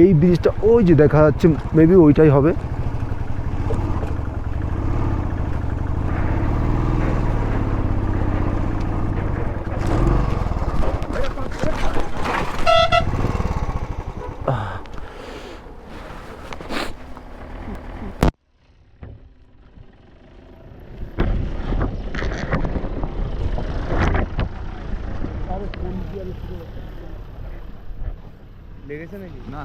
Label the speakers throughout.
Speaker 1: এই ব্রিজটা ওই যে দেখা যাচ্ছে মেবি ওইটাই হবে।
Speaker 2: লেগেছে নাকি? না।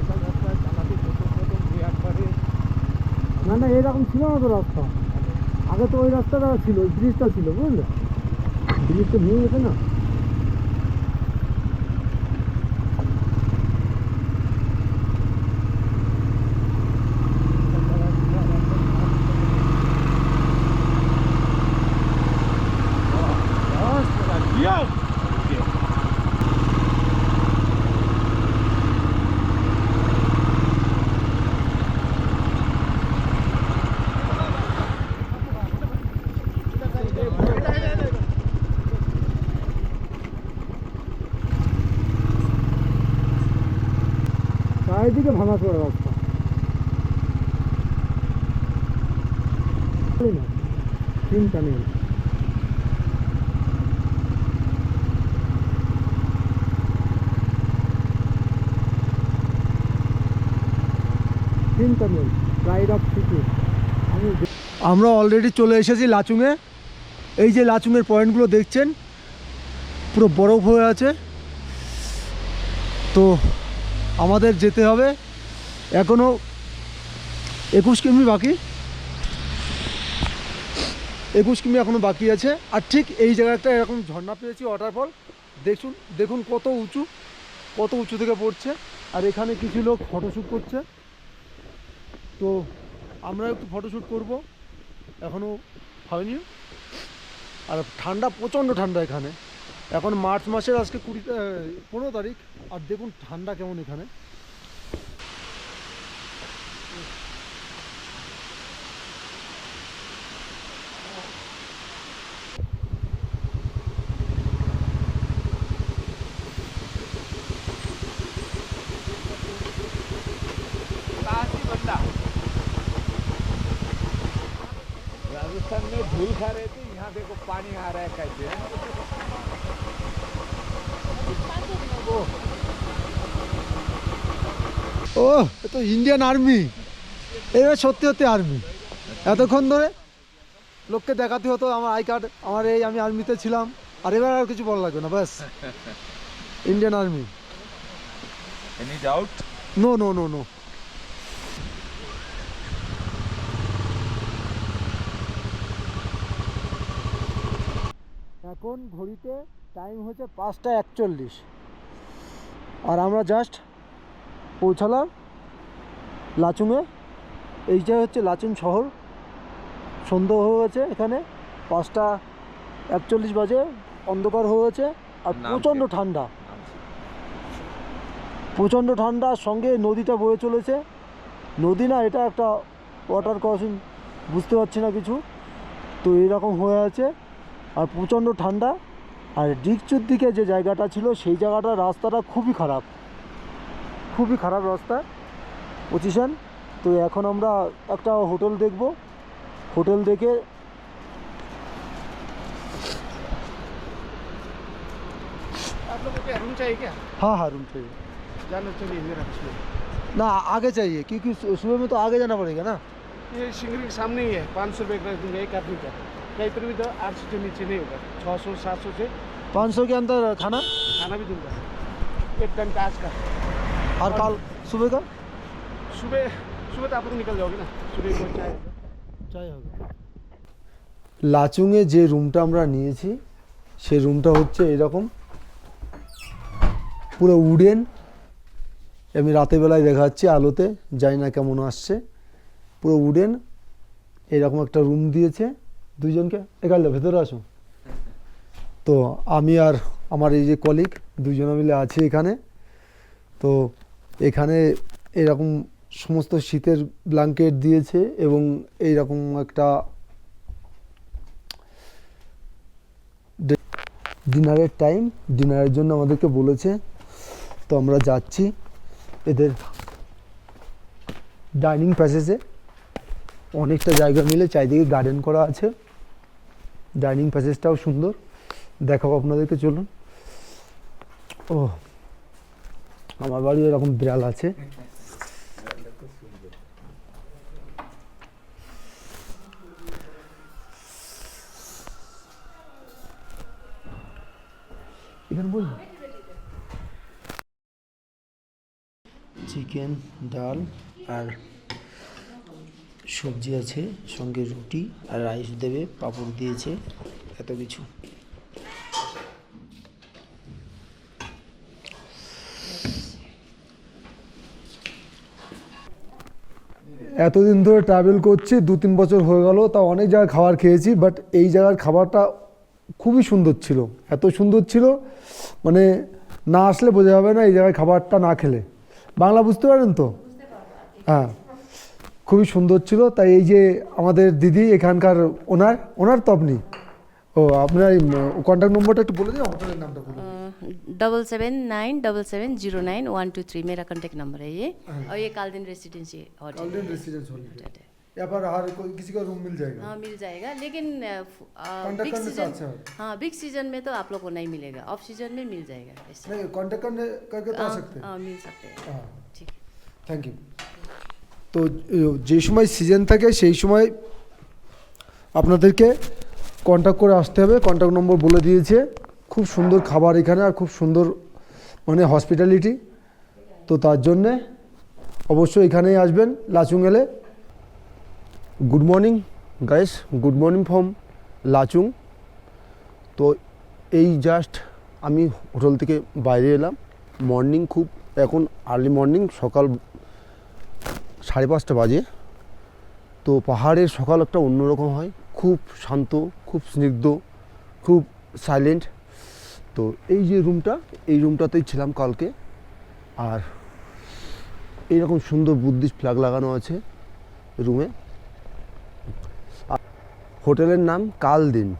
Speaker 2: এসব রাস্তায় চালাতে প্রথম প্রথম দু একবারে
Speaker 1: না না, এরকম ছিল না তো রাস্তা। আগে তো ওই রাস্তাটা ছিল, ওই ব্রিজটা ছিল, বুঝলে? ব্রিজটা ভেঙে গেছে না। চারিদিকে ভাঙা চড়া রাস্তা। চিন্তা নেই। রাইড আমি আমরা অলরেডি চলে এসেছি লাচুংয়ে এই যে লাচুংয়ের পয়েন্টগুলো দেখছেন, পুরো বরফ হয়ে আছে। তো আমাদের যেতে হবে। এখনও একুশ কিমি বাকি। একুশ কিমি এখনও বাকি আছে। আর ঠিক এই জায়গাটা এরকম ঝর্ণা পেয়েছি ওয়াটারফল দেখুন দেখুন কত উঁচু কত উঁচু থেকে পড়ছে। আর এখানে কিছু লোক ফটোশ্যুট করছে। তো আমরা একটু ফটোশ্যুট করব। এখনও হয়নি। আর ঠান্ডা, প্রচণ্ড ঠান্ডা এখানে। এখন মার্চ মাসের আজকে কুড়ি পনেরো তারিখ আর দেখুন ঠান্ডা কেমন এখানে
Speaker 2: साहसी बंदा राजस्थान में धूल खा रहे थे यहाँ देखो पानी आ रहा है कैसे
Speaker 1: ও তো ইন্ডিয়ান আর্মি এবার সত্যি সত্যি আর্মি এতক্ষণ ধরে লোককে দেখাতে হতো আমার আই কার্ড আমার এই আমি আর্মিতে ছিলাম। আর এবার আর কিছু বলা লাগবে না ব্যাস। Indian army
Speaker 2: any doubt
Speaker 1: no no no no এখন ঘড়িতে টাইম হচ্ছে পাঁচটা একচল্লিশ। আর আমরা জাস্ট পৌঁছালাম লাচুংয়ে এইটা হচ্ছে লাচুং শহর। সন্ধ্যা হয়ে গেছে এখানে। পাঁচটা একচল্লিশ বাজে অন্ধকার হয়ে গেছে আর প্রচণ্ড ঠান্ডা। প্রচণ্ড ঠান্ডা সঙ্গে নদীটা বয়ে চলেছে। নদী না এটা একটা ওয়াটার ক্রসিং বুঝতে পারছি না কিছু। তো এরকম হয়ে আছে আর প্রচণ্ড ঠান্ডা। আর ডিকচুর দিকে যে জায়গাটা ছিল সেই জায়গাটা রাস্তাটা খুবই খারাপ। খুবই খারাপ রাস্তা পজিশন তো এখন আমরা একটা হোটেল দেখব হোটেল দেখে
Speaker 3: आप लोगों को रूम चाहिए क्या
Speaker 1: हाँ हाँ रूम चाहिए
Speaker 3: जाना चलिए मेरा इसमें
Speaker 1: ना आगे चाहिए क्योंकि सु- सुबह में तो आगे जाना पड़ेगा ना
Speaker 3: ये सिंगरी के सामने ही है पाँच सौ रुपये का दूंगा एक आदमी का कहीं पर भी तो आठ सौ से नीचे नहीं होगा छः सौ सात सौ से
Speaker 1: पाँच सौ के अंदर खाना
Speaker 3: खाना भी दूंगा एक टाइम का आज का
Speaker 1: और कल सुबह का
Speaker 3: सुबह सुबह तो आप लोग निकल जाओगे ना सुबह कोई चाय
Speaker 1: চাই হবে লাচুংয়ে যে রুমটা আমরা নিয়েছি সেই রুমটা হচ্ছে এরকম পুরো উডেন আমি রাতের বেলায় দেখাচ্ছি আলোতে জানি না কেমন আসছে পুরো উডেন এরকম একটা রুম দিয়েছে দুজনকে একাল ভেতরে আসো তো আমি আর আমার এই যে কলিগ দুজনে মিলে আছি এখানে তো এখানে এরকম সমস্ত শীতের ব্ল্যাঙ্কেট দিয়েছে এবং এইরকম একটা ডিনারের টাইম ডিনারের জন্য আমাদেরকে বলেছে। তো আমরা যাচ্ছি এদের ডাইনিং প্যাসেজে অনেকটা জায়গা মিলে চারিদিকে গার্ডেন করা আছে। ডাইনিং প্যাসেজটাও সুন্দর। দেখাবো আপনাদেরকে, চলুন। ও আমার বাড়ি এরকম বিড়াল আছে। চিকেন ডাল আর সবজি আছে, সঙ্গে রুটি আর রাইস দেবে, পাঁপড় দিয়েছে, এত কিছু। এতদিন ধরে ট্রাভেল করছি, দু তিন বছর হয়ে গেল, তা অনেক জায়গায় খাবার খেয়েছি বাট এই জায়গার খাবারটা খুবই সুন্দর ছিল, এত সুন্দর ছিল মানে না আসলে বোঝা যাবে না এই জায়গায় খাবারটা না খেলে। বাংলা বুঝতে পারেন তো? হ্যাঁ খুবই সুন্দর ছিল, তাই এই যে আমাদের দিদি, এখানকার ওনার ওনার তো আপনি? ও আপনার কন্টাক্ট নম্বরটা একটু বলে দিন হোটেলের নামটা বলুন
Speaker 4: double seven nine double seven zero nine one two three मेरा कॉन्टैक्ट नंबर है ये। हाँ। और ये Kaldin
Speaker 1: residency hotel Kaldin
Speaker 4: residency
Speaker 1: hotel पर हर कोई किसी का रूम मिल जाएगा।
Speaker 4: हाँ मिल जाएगा लेकिन बिग सीज़न
Speaker 1: हाँ।
Speaker 4: बिग सीज़न में तो आप लोग को नहीं मिलेगा। ऑफ़ सीज़न में मिल जाएगा
Speaker 1: नहीं कांटेक्ट करने करके तो आ
Speaker 4: हाँ,
Speaker 1: सकते हैं।
Speaker 4: हाँ मिल सकते हैं।
Speaker 1: हाँ।
Speaker 4: ठीक
Speaker 1: थैंक यू তো যে সময় সিজন থাকে সেই সময় আপনাদেরকে কন্ট্যাক্ট করে আসতে হবে। কন্ট্যাক্ট নম্বর বলে দিয়েছে। খুব সুন্দর খাবার এখানে আর খুব সুন্দর মানে হসপিটালিটি তো তার জন্যে অবশ্যই এখানেই আসবেন লাচুং এলে good morning guys good morning from Lachung. তো এই জাস্ট আমি হোটেল থেকে বাইরে এলাম। মর্নিং খুব এখন আর্লি মর্নিং সকাল সাড়ে পাঁচটা বাজে। তো পাহাড়ের সকাল একটা অন্যরকম হয়। খুব শান্ত খুব স্নিগ্ধ, খুব সাইলেন্ট তো এই যে রুমটা এই রুমটাতেই ছিলাম কালকে। আর এইরকম সুন্দর বুদ্ধিস্ট ফ্ল্যাগ লাগানো আছে রুমে হোটেলের নাম কালদিন।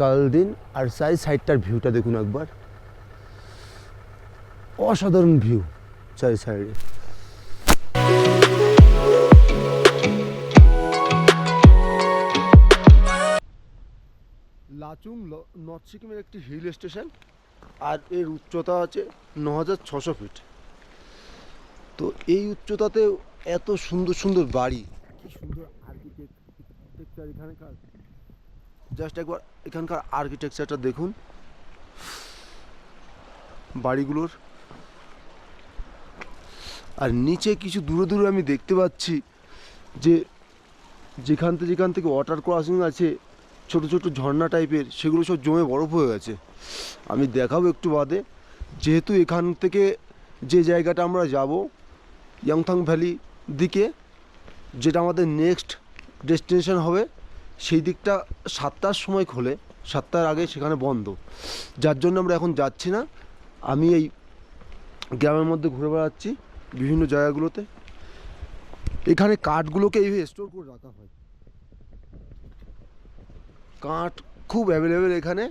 Speaker 1: কালদিন আর সাই সাইডটার ভিউটা দেখুন একবার। অসাধারণ ভিউ চারি সাইডে লাচুং নর্থ সিকিমের একটি হিল স্টেশন আর এর উচ্চতা আছে ন হাজার ছশো ফিট তো এই উচ্চতাতে এত সুন্দর সুন্দর বাড়ি। কি সুন্দর আর্কিটেকচার এখানকার। জাস্ট একবার এখানকার আর্কিটেকচারটা দেখুন। বাড়িগুলোর। আর নিচে কিছু দূরে দূরে আমি দেখতে পাচ্ছি যে যেখান থেকে যেখান থেকে ওয়াটার ক্রসিং আছে ছোট ছোট ঝর্ণা টাইপের, সেগুলো সব জমে বরফ হয়ে গেছে। আমি দেখাবো একটু বাদে। যেহেতু এখান থেকে যে জায়গাটা আমরা যাব, ইয়াংথাং ভ্যালি দিকে, যেটা আমাদের নেক্সট ডেস্টিনেশন হবে, সেই দিকটা সাতটার সময় খোলে, সাতটার আগে সেখানে বন্ধ। যার জন্য আমরা এখন যাচ্ছি না। আমি এই গ্রামের মধ্যে ঘুরে বেড়াচ্ছি বিভিন্ন জায়গাগুলোতে। এখানে কাঠগুলোকে এইভাবে স্টোর করে রাখা হয়। কাঠ খুব অ্যাভেলেবেল এখানে,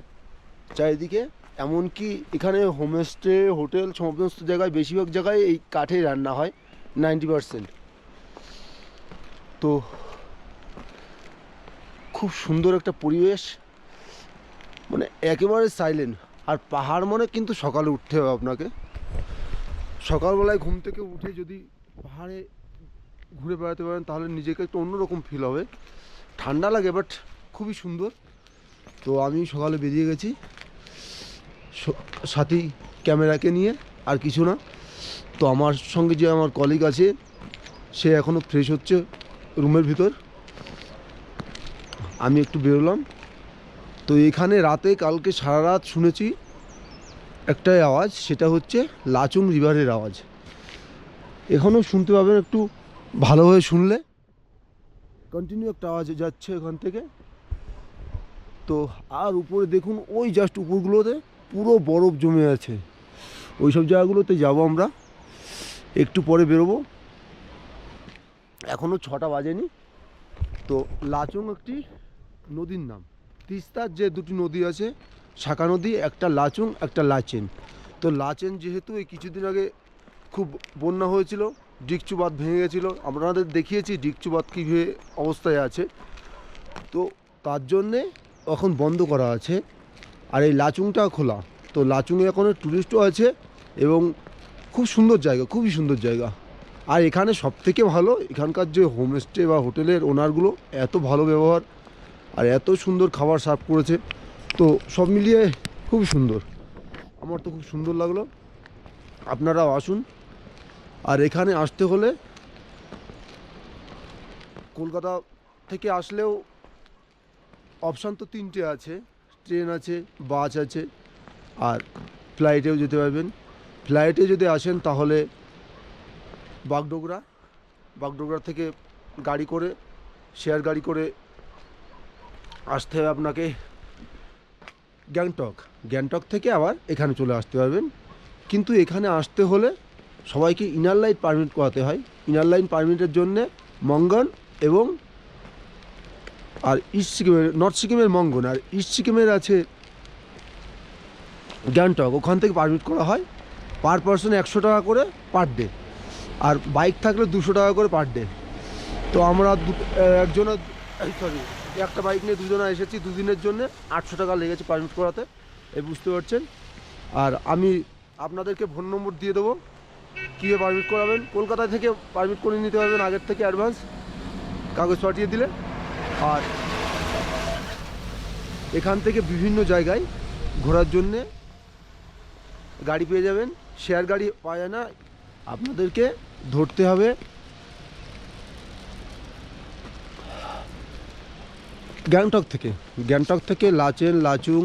Speaker 1: চারিদিকে। এমনকি এখানে হোমস্টে হোটেল সমস্ত জায়গায়, বেশিরভাগ জায়গায় এই কাঠেই রান্না হয় নাইনটি পারসেন্ট তো খুব সুন্দর একটা পরিবেশ মানে একেবারে সাইলেন্ট আর পাহাড় মানে কিন্তু সকালে উঠতে হবে আপনাকে। সকালবেলায় ঘুম থেকে উঠে যদি পাহাড়ে ঘুরে বেড়াতে পারেন, তাহলে নিজেকে একটু অন্যরকম ফিল হবে। ঠান্ডা লাগে বাট খুবই সুন্দর। তো আমি সকালে বেরিয়ে গেছি। সাথী ক্যামেরাকে নিয়ে, আর কিছু না। তো আমার সঙ্গে যে আমার কলিগ আছে, সে এখনও ফ্রেশ হচ্ছে রুমের ভিতর। আমি একটু বেরোলাম। তো এখানে রাতে কালকে সারা রাত শুনেছি একটাই আওয়াজ, সেটা হচ্ছে লাচুং রিভারের আওয়াজ। এখনও শুনতে পাবেন একটু ভালোভাবে শুনলে। কন্টিনিউ একটা আওয়াজ যাচ্ছে এখান থেকে। তো আর উপরে দেখুন, ওই জাস্ট উপরগুলোতে পুরো বরফ জমে আছে। ওই সব জায়গাগুলোতে যাব আমরা। একটু পরে বেরোবো। এখনও ছটা বাজেনি। তো লাচুং একটি নদীর নাম। তিস্তার যে দুটি নদী আছে, শাখা নদী, একটা লাচুং, একটা লাচেন। তো লাচেন যেহেতু এই কিছুদিন আগে খুব বন্যা হয়েছিল ডিকচু বাঁধ ভেঙে গেছিল। আপনাদের দেখিয়েছি ডিকচু বাঁধ কীভাবে অবস্থায় আছে। তো তার জন্যে এখন বন্ধ করা আছে। আর এই লাচুংটা খোলা। তো লাচুংয়ে এখন টুরিস্টও আছে এবং খুব সুন্দর জায়গা, খুবই সুন্দর জায়গা। আর এখানে সব থেকে ভালো, এখানকার যে হোমস্টে বা হোটেলের ওনারগুলো এত ভালো ব্যবহার আর এত সুন্দর খাবার সার্ভ করেছে। তো সব মিলিয়ে খুব সুন্দর। আমার তো খুব সুন্দর লাগল। আপনারাও আসুন। আর এখানে আসতে হলে কলকাতা থেকে আসলেও অপশান তো তিনটে আছে, ট্রেন আছে, বাস আছে, আর ফ্লাইটেও যেতে পারবেন। ফ্লাইটে যদি আসেন তাহলে বাগডোগরা বাগডোগরা থেকে গাড়ি করে, শেয়ার গাড়ি করে আসতে হবে আপনাকে গ্যাংটক। গ্যাংটক থেকে আবার এখানে চলে আসতে পারবেন। কিন্তু এখানে আসতে হলে সবাইকে ইনার লাইন পারমিট করাতে হয়। ইনার লাইন পারমিটের জন্যে মঙ্গন এবং আর ইস্ট সিকিমের নর্থ সিকিমের মঙ্গন, আর ইস্ট সিকিমের আছে গ্যাংটক ওখান থেকে পারমিট করা হয় পার পার্সন একশো টাকা করে পার ডে আর বাইক থাকলে দুশো টাকা করে পার ডে তো আমরা একজনের সরি একটা বাইক নিয়ে দুজনে এসেছি, দুদিনের জন্য আটশো টাকা লেগেছে পারমিট করাতে, এই বুঝতে পারছেন? আর আমি আপনাদেরকে ফোন নম্বর দিয়ে দেবো, কীভাবে পারমিট করাবেন, কলকাতা থেকে পারমিট করে নিতে পারবেন আগের থেকে অ্যাডভান্স কাগজ পাঠিয়ে দিলে। আর এখান থেকে বিভিন্ন জায়গায় ঘোরার জন্যে গাড়ি পেয়ে যাবেন। শেয়ার গাড়ি পাওয়া যায় না। আপনাদেরকে ধরতে হবে। গ্যাংটক থেকে। গ্যাংটক থেকে Lachen, Lachung,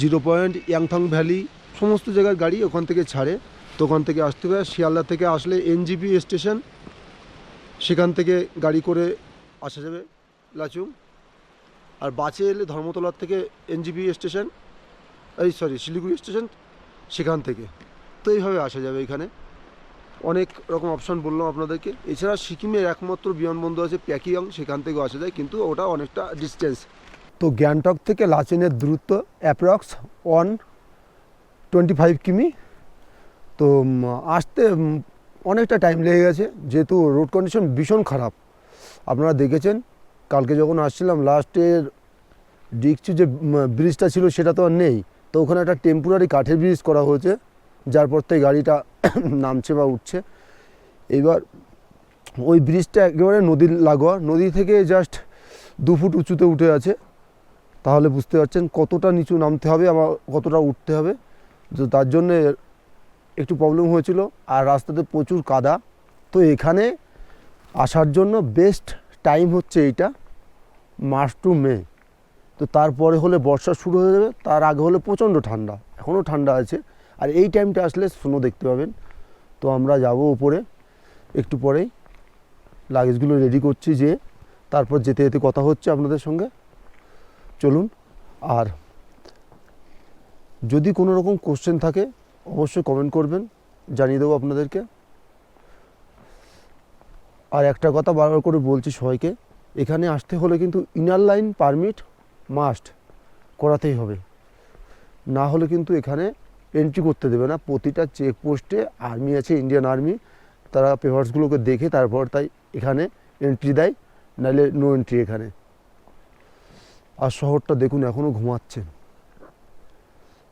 Speaker 1: zero point, Yumthang valley, সমস্ত জায়গার গাড়ি ওখান থেকে ছাড়ে। তো ওখান থেকে আসতে হবে। শিয়ালদা থেকে আসলে এনজিপি স্টেশন, সেখান থেকে গাড়ি করে আসা যাবে। লাচুং। আর বাসে এলে ধর্মতলার থেকে এনজিপি স্টেশন, এই সরি, শিলিগুড়ি স্টেশন, সেখান থেকে। তো এইভাবে আসা যাবে এখানে। অনেক রকম অপশান বললাম আপনাদেরকে। এছাড়া সিকিমের একমাত্র বিমানবন্দর আছে প্যাকিয়ং, সেখান থেকেও আসা যায়, কিন্তু ওটা অনেকটা ডিস্টেন্স তো গ্যাংটক থেকে লাচেনের দূরত্ব অ্যাপ্রক্স ওয়ান টোয়েন্টি ফাইভ কিমি। তো আসতে অনেকটা টাইম লেগে গেছে, যেহেতু রোড কন্ডিশন ভীষণ খারাপ। আপনারা দেখেছেন কালকে যখন আসছিলাম লাস্টের ডিকচু যে ব্রিজটা ছিল, সেটা তো আর নেই। তো ওখানে একটা টেম্পোরারি কাঠের ব্রিজ করা হয়েছে, যার পর থেকে গাড়িটা নামছে বা উঠছে। এবার ওই ব্রিজটা একেবারে নদীর লাগোয়া, নদী থেকে জাস্ট দু ফুট উঁচুতে উঠে আছে। তাহলে বুঝতে পারছেন কতটা নিচু নামতে হবে আবার কতটা উঠতে হবে। তো তার জন্যে একটু প্রবলেম হয়েছিল, আর রাস্তাতে প্রচুর কাদা। তো এখানে আসার জন্য বেস্ট টাইম হচ্ছে এইটা মার্চ টু মে তো তারপরে হলে বর্ষা শুরু হয়ে যাবে, তার আগে হলে প্রচণ্ড ঠান্ডা, এখনও ঠান্ডা আছে। আর এই টাইমটা আসলে স্নো দেখতে পাবেন। তো আমরা যাব উপরে, একটু পরেই। লাগেজগুলো রেডি করছি যে, তারপর যেতে যেতে কথা হচ্ছে আপনাদের সঙ্গে। চলুন, আর যদি কোনো রকম কোশ্চেন থাকে, অবশ্যই কমেন্ট করবেন, জানিয়ে দেবো আপনাদেরকে। আর একটা কথা বারবার করে বলছি সবাইকে, এখানে আসতে হলে কিন্তু ইনার লাইন পারমিট মাস্ট করাতেই হবে। না হলে কিন্তু এখানে এন্ট্রি করতে দেবে না। প্রতিটা চেকপোস্টে আর্মি আছে ইন্ডিয়ান আর্মি তারা পেপারসগুলোকে দেখে তারপর তাই এখানে এন্ট্রি দেয় নাহলে নো এন্ট্রি এখানে। আর শহরটা দেখুন এখনও ঘুমাচ্ছে।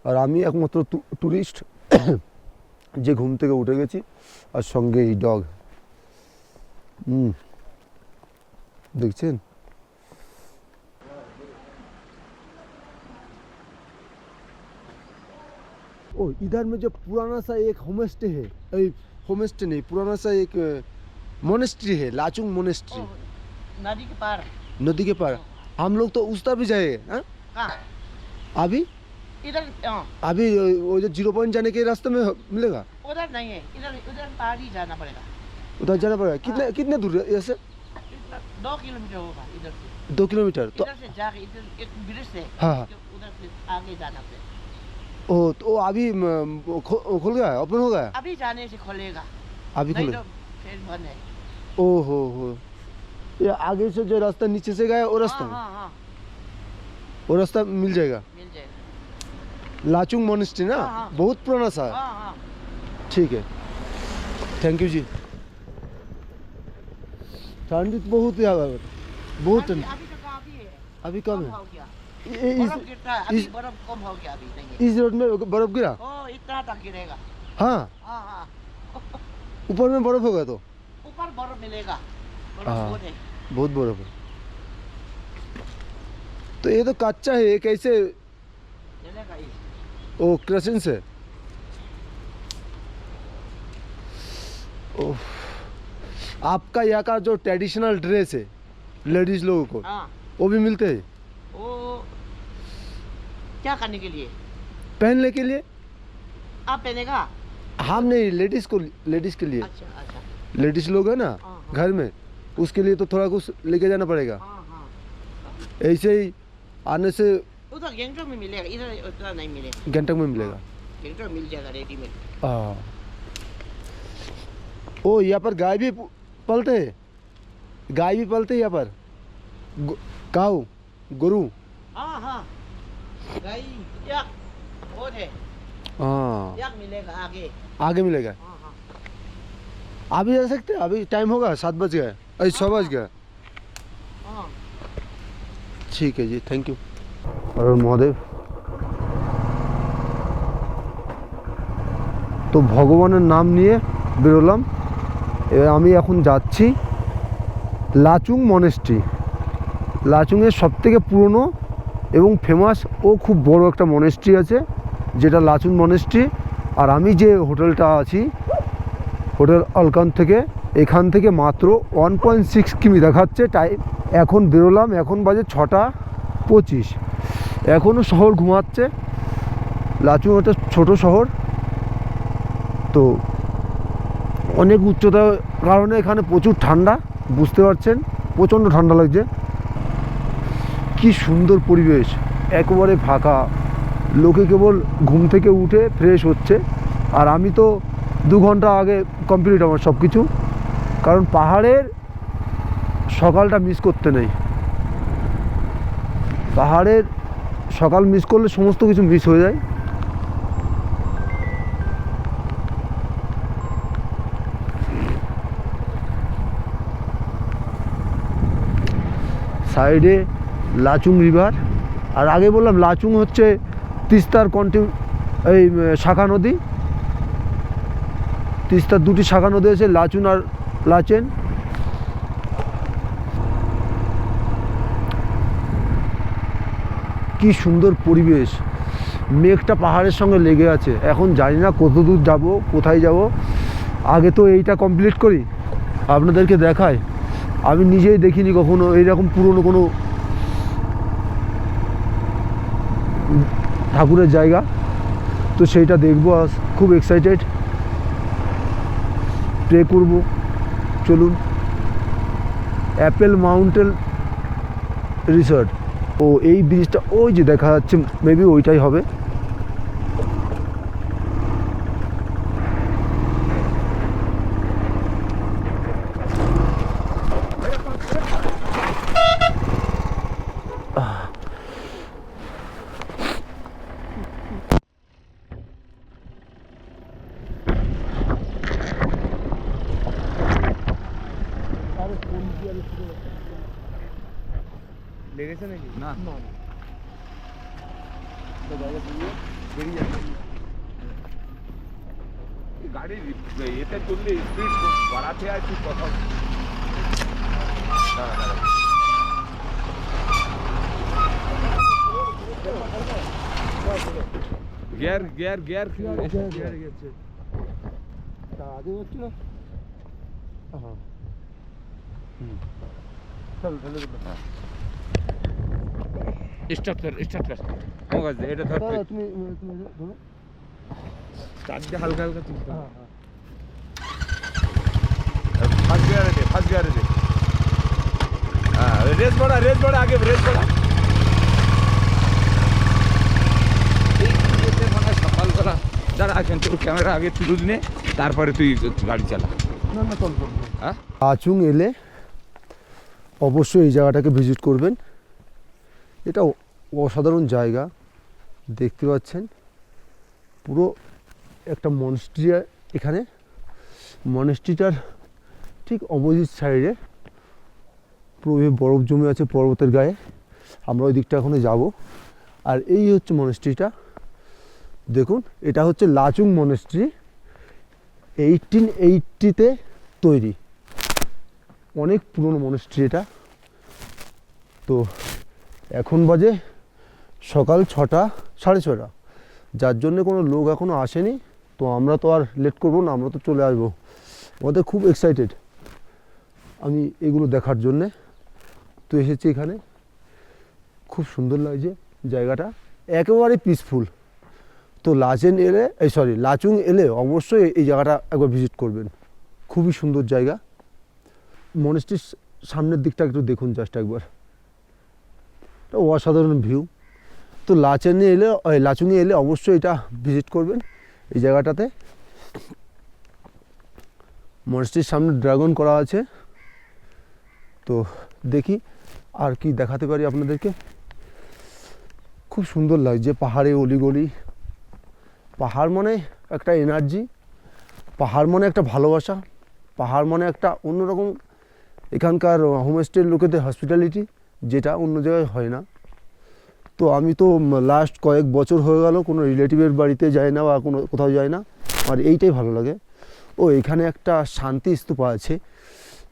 Speaker 1: আর আমি একমাত্র ট্যুরিস্ট যে ঘুম থেকে উঠে গেছি, আর সঙ্গে এই ডগ হুম দেখছেন ओ इधर में जो पुराना सा एक होम स्टे है ए, होम स्टे नहीं पुराना सा एक मोनेस्ट्री है लाचुंग मोनेस्ट्री
Speaker 3: नदी के पार
Speaker 1: नदी के पार हम लोग तो उस तरफ भी जाए हाँ?
Speaker 3: कहाँ
Speaker 1: अभी
Speaker 3: इधर हाँ,
Speaker 1: अभी वो जो जीरो पॉइंट जाने के रास्ते में मिलेगा
Speaker 3: उधर नहीं है इधर उधर पार ही जाना पड़ेगा
Speaker 1: उधर जाना पड़ेगा कितने कितने दूर है ऐसे
Speaker 3: इतना दो किलोमीटर होगा इधर से
Speaker 1: दो किलोमीटर तो
Speaker 3: इधर से जाके इधर एक ब्रिज से
Speaker 1: हाँ, हाँ।
Speaker 3: तो उधर से आगे जाना पड़ेगा
Speaker 1: ओ तो वो अभी म, वो खो- खुल गया ओपन हो गया
Speaker 3: अभी जाने से खोलेगा
Speaker 1: अभी
Speaker 3: नहीं
Speaker 1: खुल
Speaker 3: तो फिर बंद है
Speaker 1: ओ हो हो ये आगे से जो रास्ता नीचे से गया वो रास्ता
Speaker 3: हाँ हाँ हाँ
Speaker 1: वो रास्ता मिल जाएगा
Speaker 3: मिल जाएगा
Speaker 1: लाचुंग मोनेस्ट्री ना
Speaker 3: हाँ, हाँ।
Speaker 1: बहुत पुराना सा है
Speaker 3: हाँ हाँ
Speaker 1: ठीक है थैंक यू जी ठंडी तो बहुत है बहुत
Speaker 3: अभी
Speaker 1: ठंड।
Speaker 3: अभी तो काफ़ी है।
Speaker 1: अभी कम है। इस
Speaker 3: गिरता अभी
Speaker 1: इस-
Speaker 3: बर्फ़ कम हो गया अभी नहीं
Speaker 1: इस रोड में बर्फ़ गिरा?
Speaker 3: ओ इतना तक गिरेगा।
Speaker 1: हाँ।
Speaker 3: हाँ हाँ।
Speaker 1: ऊपर में बर्फ़ होगा तो?
Speaker 3: ऊपर बर्फ़ मिलेगा।
Speaker 1: हाँ।
Speaker 3: बहुत
Speaker 1: बर्फ़ है। तो ये तो कच्चा है ये कैसे? ओ क्रसिन से ओह। आपका यहाँ का जो ट्रेडिशनल ड्रेस है लेडीज़ लोगों को
Speaker 3: हाँ।
Speaker 1: वो भी मिलते हैं?
Speaker 3: वो क्या करने के लिए?
Speaker 1: पहनने के लिए?
Speaker 3: आप पहनेगा?
Speaker 1: हम नहीं लेडीज़ को लेडीज़ के लिए।
Speaker 3: अच्छा अच्छा।
Speaker 1: लेडीज़ लोग है ना
Speaker 3: हाँ, हाँ।
Speaker 1: घर में उसके लिए तो थोड़ा कुछ लेके जाना पड़ेगा।
Speaker 3: हाँ हाँ।
Speaker 1: ऐसे ही आने से
Speaker 3: उधर गैंगटॉक में मिलेगा इधर उतना नहीं मिलेगा
Speaker 1: गंटक में मिलेगा।
Speaker 3: गैंगटॉक मिल जाएगा रेडीमेड
Speaker 1: हाँ। ओ यहाँ पर गाय भी पलते हैं गाय भी पलते हैं यहाँ पर गो- काऊ गुरु
Speaker 3: हाँ हाँ गाय याक बहुत है
Speaker 1: हाँ
Speaker 3: याक मिलेगा आगे
Speaker 1: आगे मिलेगा
Speaker 3: हाँ हाँ
Speaker 1: अभी जा सकते हैं अभी टाइम होगा सात बज गया अरे छः बज गया
Speaker 3: हाँ
Speaker 1: ঠিক আছে জি থ্যাংক ইউ অরুণ মহাদেব তো ভগবানের নাম নিয়ে বেরোলাম এবার আমি এখন যাচ্ছি লাচুং মনেস্ট্রি। লাচুংয়ের সবথেকে পুরনো এবং ফেমাস ও খুব বড় একটা মনেস্ট্রি আছে, যেটা লাচুং মনেস্ট্রি। আর আমি যে হোটেলটা আছি, হোটেল অলকান থেকে, এখান থেকে মাত্র ওয়ান পয়েন্ট সিক্স কিমি দেখাচ্ছে। টাইম এখন বেরোলাম, এখন বাজে ছটা পঁচিশ। এখনও শহর ঘুমাচ্ছে। লাচুং একটা ছোট শহর। তো অনেক উচ্চতার কারণে এখানে প্রচুর ঠান্ডা, বুঝতে পারছেন? প্রচণ্ড ঠান্ডা লাগছে। কি সুন্দর পরিবেশ, একেবারে ফাঁকা। লোকে কেবল ঘুম থেকে উঠে ফ্রেশ হচ্ছে। আর আমি তো দু ঘণ্টা আগে কমপ্লিট আমার সব কিছু কারণ পাহাড়ের সকালটা মিস করতে নেই। পাহাড়ের সকাল মিস করলে সমস্ত কিছু মিস হয়ে যায়। সাইডে লাচুং রিভার। আর আগে বললাম, লাচুং হচ্ছে তিস্তার কন্টি এই শাখা নদী। তিস্তার দুটি শাখা নদী আছে লাচুন আর লাচেন। কি সুন্দর পরিবেশ। মেঘটা পাহাড়ের সঙ্গে লেগে আছে। এখন জানি না কত দূর যাব, কোথায় যাব। আগে তো এইটা কমপ্লিট করি। আপনাদেরকে দেখাই। আমি নিজেই দেখিনি কখনো, এইরকম পুরনো কোনো ঠাকুরের জায়গা। তো সেইটা দেখব আজ, খুব এক্সাইটেড প্রে করব, চলুন। অ্যাপেল মাউন্টেন রিসর্ট ও, এই ব্রিজটা ওই যে দেখা যাচ্ছে মেবি ওইটাই হবে
Speaker 3: লেগেছে নাকি
Speaker 2: না
Speaker 3: না না তো জায়গা দিয়ে বেরিয়ে যাবে
Speaker 2: গাড়ি এতে চললে স্পিড বাড়াতে আছি কোথাও দাঁড়া, দাঁড়া। গিয়ার গিয়ার গিয়ার
Speaker 1: গেছে তা আগে হচ্ছে না হ্যাঁ চল চলে
Speaker 2: স্টার্ট কর স্টার্ট কর। এটা ধর
Speaker 1: তুমি তুমি ধরো।
Speaker 3: চারটে হালকা হালকা তুলতে
Speaker 1: হ্যাঁ হ্যাঁ।
Speaker 2: ফার্স্ট গিয়ারে দে ফার্স্ট গিয়ারে দে হ্যাঁ রেস বড়া রেস বড়া আগে রেস বড়া। সকালবেলা এখন তোর ক্যামেরা আগে নে তারপরে তুই গাড়ি চল। হ্যাঁ?
Speaker 1: আচুং এলে অবশ্যই এই জায়গাটাকে ভিজিট করবেন। এটা অসাধারণ জায়গা। দেখতে পাচ্ছেন, পুরো একটা মনস্ট্রি এখানে। মনস্ট্রিটার ঠিক অপোজিট সাইডে পুরো বরফ জমে আছে পর্বতের গায়ে। আমরা ওই দিকটা এখনও যাব। আর এই হচ্ছে মনস্ট্রিটা দেখুন, এটা হচ্ছে লাচুং মনস্ট্রি এইটিন এইটটিতে তৈরি। অনেক পুরনো মনস্ট্রি এটা। তো এখন বাজে সকাল ছটা, সাড়ে ছটা যার জন্য কোনো লোক এখনও আসেনি, তো আমরা তো আর লেট করব না, আমরা তো চলে আসব। আমাদের খুব এক্সাইটেড আমি এগুলো দেখার জন্যে তো এসেছি এখানে। খুব সুন্দর লাগছে জায়গাটা। একেবারে পিসফুল তো লাচেন এলে, এই সরি লাচুং এলে অবশ্যই এই জায়গাটা একবার ভিজিট করবেন। খুবই সুন্দর জায়গা। মনেস্ট্রির সামনের দিকটা একটু দেখুন জাস্ট একবার। অসাধারণ ভিউ তো লাচেনে এলে লাচুংয়ে এলে অবশ্যই এটা ভিজিট করবেন এই জায়গাটাতে। মনেস্ট্রির সামনে ড্রাগন করা আছে। তো দেখি আর কি দেখাতে পারি আপনাদেরকে। খুব সুন্দর লাগছে পাহাড়ে অলিগলি। পাহাড় মানে একটা এনার্জি পাহাড় মানে একটা ভালোবাসা, পাহাড় মানে একটা অন্যরকম এখানকার হোমস্টের লোকেদের হসপিটালিটি যেটা অন্য জায়গায় হয় না। তো আমি তো লাস্ট কয়েক বছর হয়ে গেল, কোনো রিলেটিভের বাড়িতে যাই না বা কোনো কোথাও যাই না। আর এইটাই ভালো লাগে। ও, এখানে একটা শান্তি স্তূপা আছে।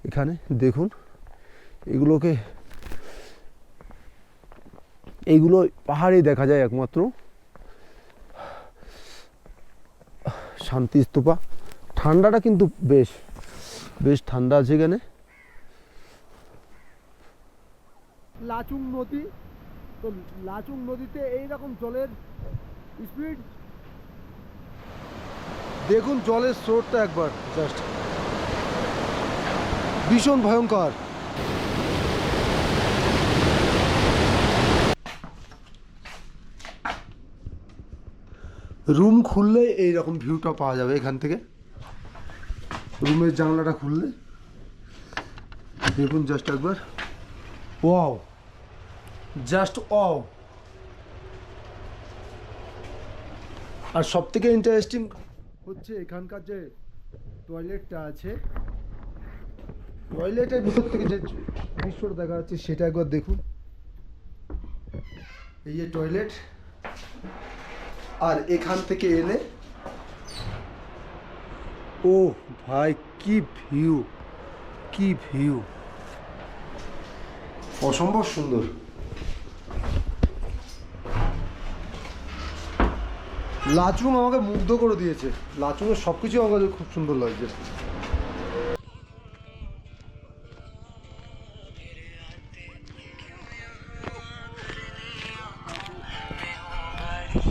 Speaker 1: এখানে দেখুন, এগুলোকে এইগুলো পাহাড়ে দেখা যায় একমাত্র। শান্তি স্তূপা। ঠান্ডাটা কিন্তু বেশ বেশ ঠান্ডা আছে এখানে। লাচুং নদী। তো লাচুং নদীতে এই রকম জলের স্পিড দেখুন জলের স্রোতটা একবার জাস্ট ভীষণ ভয়ঙ্কর। রুম খুললে এই রকম ভিউটা পাওয়া যাবে এখান থেকে। রুমের জানলাটা খুললে। দেখুন জাস্ট একবার। ওয়াও জাস্ট অ আর সব থেকে ইন্টারেস্টিং হচ্ছে এখানকার যে টয়লেটটা আছে। টয়লেটের ভিতর থেকে যে দৃশ্যটা দেখা যাচ্ছে, সেটা একবার দেখুন। এই যে টয়লেট আর এখান থেকে এলে ও ভাই, কি ভিউ কি ভিউ অসম্ভব সুন্দর। লাচুং আমাকে মুগ্ধ করে দিয়েছে। লাচুংয়ের সব কিছুই কাছে খুব সুন্দর লাগছে।